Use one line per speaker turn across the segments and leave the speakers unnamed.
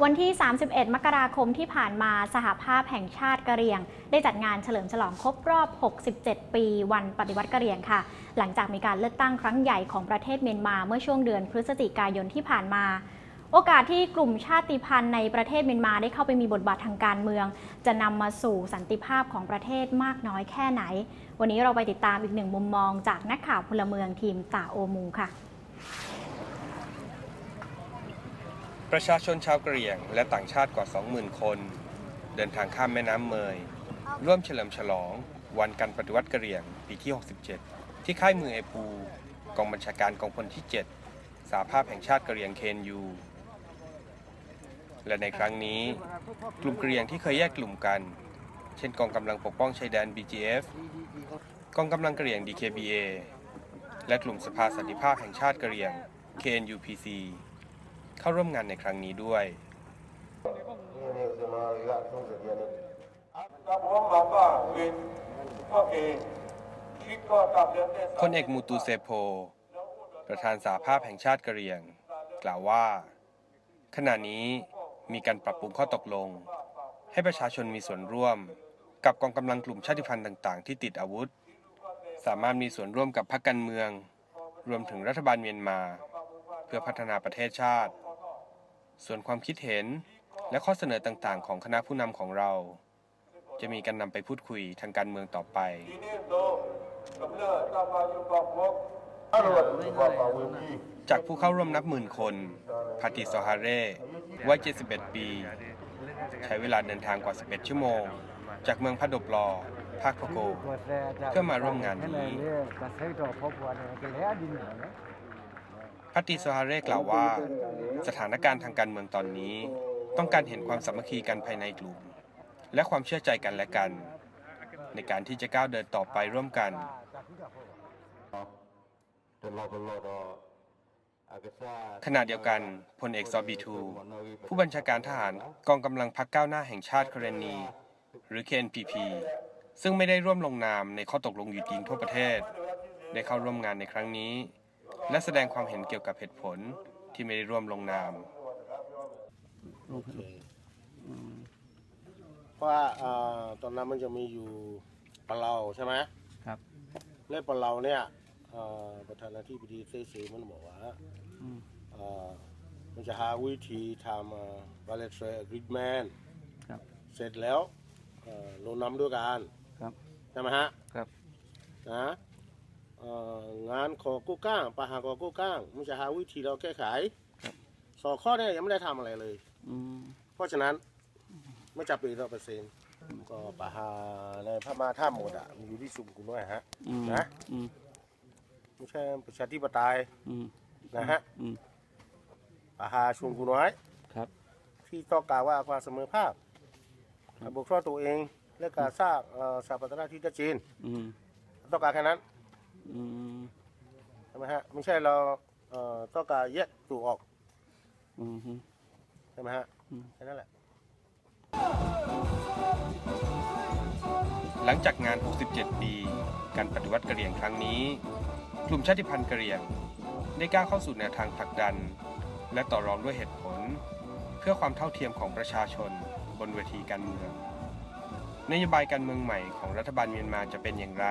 วันที่ 31 มกราคมที่ผ่านมาสหภาพแห่งชาติกะเหรี่ยง ได้จัดงานเฉลิมฉลองครบรอบ 67 ปีวันปฏิวัติกะเหรี่ยงค่ะ หลังจากมีการเลือกตั้งครั้งใหญ่ของประเทศเมียนมาเมื่อช่วงเดือนพฤศจิกายนที่ผ่านมา โอกาสที่กลุ่มชาติพันธุ์ในประเทศเมียนมาได้เข้าไปมีบทบาททางการเมือง จะนำมาสู่สันติภาพของประเทศมากน้อยแค่ไหน วันนี้เราไปติดตามอีกหนึ่งมุมมองจากนักข่าวพลเมืองทีมตาโอมูค่ะ
ประชาชนชาวกะเหรี่ยง และต่างชาติกว่า 20,000 คน เดินทางข้ามแม่น้ำเมย ร่วมเฉลิมฉลอง วันการปฏิวัติกะเหรี่ยง ปีที่ 67 ที่ค่ายมือเอปู กองบัญชาการกองพลที่ 7 สาภาพแห่งชาติกะเหรี่ยงเคนยู และในครั้งนี้ กลุ่มกะเหรี่ยงที่เคยแยกกลุ่มกัน เช่นกองกำลังปกป้องชายแดน BGF กองกำลังกะเหรี่ยง DKBA และกลุ่มสภาสันติภาพแห่งชาติกะเหรี่ยง KNUPC เข้าร่วมงานในครั้งนี้ด้วยพลเอกมูตูเซโพ ประธานสาภาพแห่งชาติกะเหรี่ยง กล่าวว่า ขณะนี้มีการปรับปรุงข้อตกลง ให้ประชาชนมีส่วนร่วม กับกองกำลังกลุ่มชาติพันธุ์ต่าง ๆ ที่ติดอาวุธ สามารถมีส่วนร่วมกับพรรคการเมือง รวมถึงรัฐบาลเมียนมา เพื่อพัฒนาประเทศชาติ ส่วนความคิดเห็นและข้อเสนอต่างๆ ของคณะผู้นำของเรา จะมีการนำไปพูดคุยทางการเมืองต่อไป จากผู้เข้าร่วมนับหมื่นคนพาติโซฮาเร่วัย 71 ปี ใช้เวลาเดินทางกว่า 11 ชั่วโมง จากเมืองพัดบลอ ภาคพะโก เพื่อมาร่วมงานนี้ พัตติโซฮาเร่กล่าวว่า สถานการณ์ทางการเมืองตอนนี้ ต้องการเห็นความสามัคคีกันภายในกลุ่ม และความเชื่อใจกันและกัน ในการที่จะก้าวเดินต่อไปร่วมกันขณะเดียวกันพลเอกซอบีทู ผู้บัญชาการทหารกองกำลังพักก้าวหน้าแห่งชาติเครนี หรือ KNPP ซึ่งไม่ได้ร่วมลงนามในข้อตกลงหยุดยิงทั่วประเทศ ได้เข้าร่วมงานในครั้งนี้ และแสดงความเห็นเกี่ยวกับเหตุผลที่ไม่ได้ร่วมลงนาม
เพราะว่าเอ่อตอนนั้นมันจะมีอยู่ปะเราใช่ไหม
ครับ
และปะเราเนี่ยเอ่อประธานาธิบดีเซซีมันบอกว่า
อืม
เอ่อมันจะหาวิธีทำ bilateral agreement
ครับ
เสร็จแล้วเอ่อลงนำด้วยกัน
ครับ
ใช่ไหมฮะ
ครับ
นะเอ่อ งานขอกู้ก้างปัญหาขอกู้ก้างมันจะหาวิธีเราแก้ไข
ครับ
สองข้อเนี่ยยังไม่ได้ทำอะไรเลย
อืม
เพราะฉะนั้นไม่จับปีร้อยเปอร์เซ็นต์ก็ปัญหาในพม่าท่าหมดอะมันอยู่ที่สุมกุน้อยฮะ
อืม
นะ
อืม
ไม่ใช่ประชาธิปไตย
อืม
นะฮะ
อืม
ปัญหาชุมกุน้อย
ครับ
ที่ต้องการว่าความเสมอภาคการปกครองตัวเองและการสร้างเอ่อสถาปัตยที่ชัดเจน
อืม
ต้องการแค่นั้น
อืม
ใช่ไหมฮะไม่ใช่เราเอ่อต้องการแยกตัวออก
อืม
ใช่ไหมฮะ
อืม
แค่นั้นแหละ
หลังจากงาน 67 ปี การปฏิวัติกะเหรี่ยงครั้งนี้ กลุ่มชาติพันธุ์กะเหรี่ยง ได้ก้าวเข้าสู่แนวทางผลักดัน และต่อรองด้วยเหตุผล เพื่อความเท่าเทียมของประชาชน บนเวทีการเมือง นโยบายการเมืองใหม่ของรัฐบาลเมียนมาจะเป็นอย่างไร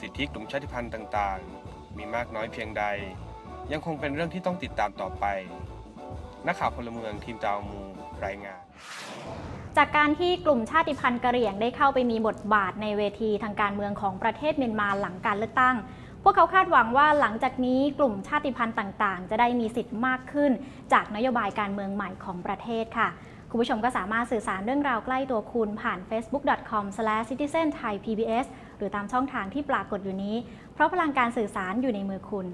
สิทธิกลุ่มชาติพันธุ์ต่างๆ มีมากน้อยเพียงใด ยังคงเป็นเรื่องที่ต้องติดตามต่อไป นักข่าวพลเมืองทีมตาวมูรายงาน
จากการที่กลุ่มชาติพันธุ์กะเหรี่ยงได้เข้าไปมีบทบาทในเวทีทางการเมืองของประเทศเมียนมาหลังการเลือกตั้งพวกเขาคาดหวังว่าหลังจากนี้กลุ่มชาติพันธุ์ต่างๆ จะได้มีสิทธิ์มากขึ้น จากนโยบายการเมืองใหม่ของประเทศค่ะ คุณผู้ชมก็สามารถสื่อสารเรื่องราวใกล้ตัวคุณผ่าน facebook.com/citizenthaipbs หรือตามช่องทางที่ปรากฏอยู่นี้ เพราะพลังการสื่อสารอยู่ในมือคุณ